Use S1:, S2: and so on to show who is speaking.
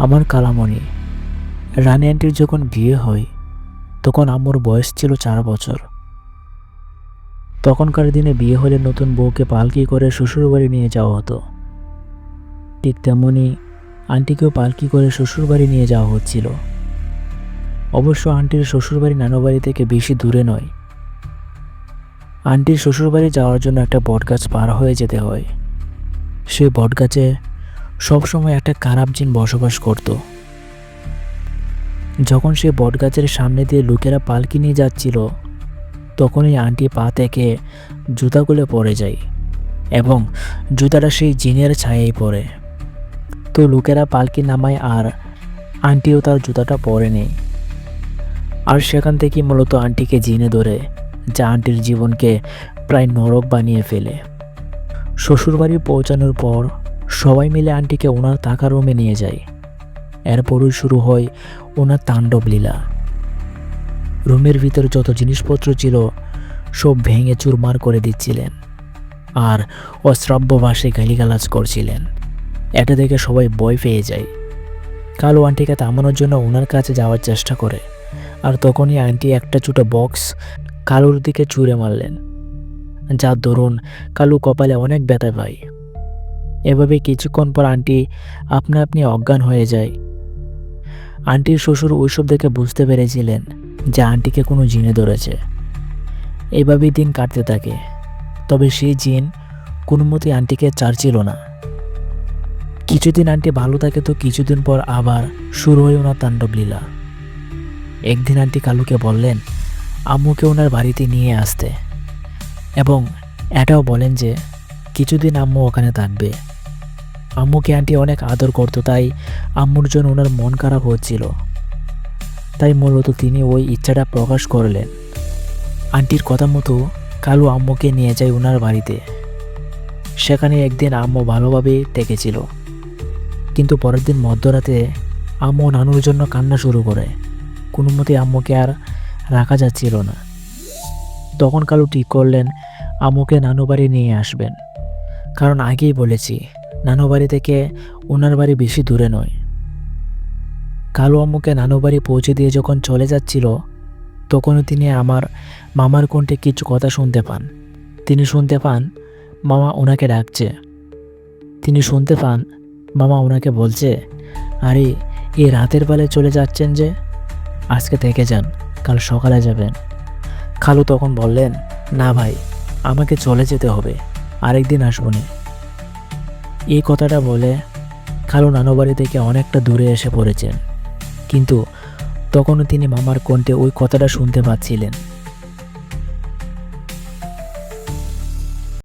S1: আমার কালামণি, রানী আন্টির যখন বিয়ে হয়, তখন আম্মুর বয়স ছিল চার বছর। তখনকার দিনে বিয়ে হলে নতুন বউকে পালকি করে শ্বশুরবাড়ি নিয়ে যাওয়া হতো। ঠিক তেমনই আন্টিকেও পালকি করে শ্বশুরবাড়ি নিয়ে যাওয়া হচ্ছিল। অবশ্য আন্টির শ্বশুরবাড়ি নানুবাড়ি থেকে বেশি দূরে নয়। আন্টির শ্বশুরবাড়ি যাওয়ার জন্য একটা বটগাছ পার হয়ে যেতে হয়। সে বটগাছে সবসময় একটা খারাপ জিন বসবাস করত। যখন সে বটগাছের সামনে দিয়ে লোকেরা পালকি নিয়ে যাচ্ছিল, তখনই আন্টি পা থেকে জুতাগুলো পড়ে যায় এবং জুতাটা সেই জিনের ছায়াই পড়ে। তো লোকেরা পালকি নামায় আর আন্টিও তার জুতাটা পরে নেই আর সেখান থেকেই মূলত আন্টিকে জিনে ধরে, যা আন্টির জীবনকে প্রায় নরক বানিয়ে ফেলে। শ্বশুরবাড়ি পৌঁছানোর পর সবাই মিলে আন্টিকে ওনার থাকা রুমে নিয়ে যায়। এরপরই শুরু হয় ওনার তাণ্ডব লীলা। রুমের ভিতর যত জিনিসপত্র ছিল, সব ভেঙে চুরমার করে দিচ্ছিলেন আর অশ্রাব্য ভাষে গালিগালাজ করছিলেন। এটা দেখে সবাই ভয় পেয়ে যায়। কালো আন্টিকে থামানোর জন্য ওনার কাছে যাওয়ার চেষ্টা করে আর তখনই আন্টি একটা ছোটো বক্স কালুর দিকে ছুঁড়ে মারলেন। যার দরুন কালু কপালে অনেক ব্যথা পায়। এভাবে কিছুক্ষণ পর আন্টি আপনা আপনি অজ্ঞান হয়ে যায়। আন্টির শ্বশুর ওইসব দেখে বুঝতে পেরেছিলেন যে আন্টিকে কোনো জিনে ধরেছে। এভাবেই দিন কাটতে থাকে, তবে সেই জিন কোনো মতেই আন্টিকে চারছিল না। কিছুদিন আন্টি ভালো থাকে তো কিছুদিন পর আবার শুরু হয় ওনার তাণ্ডব লীলা একদিন আন্টি কালুকে বললেন, আম্মুকে ওনার বাড়িতে নিয়ে আসতে। এবং এটাও বলেন যে, কিছুদিন আম্মু ওখানে থাকবে। আম্মুকে আন্টি অনেক আদর করতো, তাই আম্মুর জন্য ওনার মন খারাপ হচ্ছিল। তাই মূলত তিনি ওই ইচ্ছাটা প্রকাশ করলেন। আন্টির কথা মতো কালু আম্মুকে নিয়ে যায় ওনার বাড়িতে। সেখানে একদিন আম্মু ভালোভাবে থেকেছিল। কিন্তু পরের দিন মধ্যরাতে আম্মু নানুর জন্য কান্না শুরু করে। কোনো মতে আম্মুকে আর রাখা যাচ্ছিল না। তখন কালু ঠিক করলেন, আম্মুকে নানু বাড়ি নিয়ে আসবেন। কারণ আগেই বলেছি নানু বাড়ি থেকে ওনার বাড়ি বেশি দূরে নয়। কালু আম্মুকে নানু বাড়ি পৌঁছে দিয়ে যখন চলে যাচ্ছিল, তখনও তিনি আমার মামার কণ্ঠে কিছু কথা শুনতে পান। তিনি শুনতে পান, মামা ওনাকে ডাকছে। তিনি শুনতে পান, মামা ওনাকে বলছে, আরে এই রাতের বেলায় চলে যাচ্ছেন যে, আজকে থেকে যান, কাল সকালে যাবেন। খালু তখন বললেন, না ভাই, আমাকে চলে যেতে হবে, আরেকদিন আসবনি এই কথাটা বলে খালু নানু বাড়ি থেকে অনেকটা দূরে এসে পড়েছেন। কিন্তু তখনও তিনি মামার কণ্ঠে ওই কথাটা শুনতে পাচ্ছিলেন।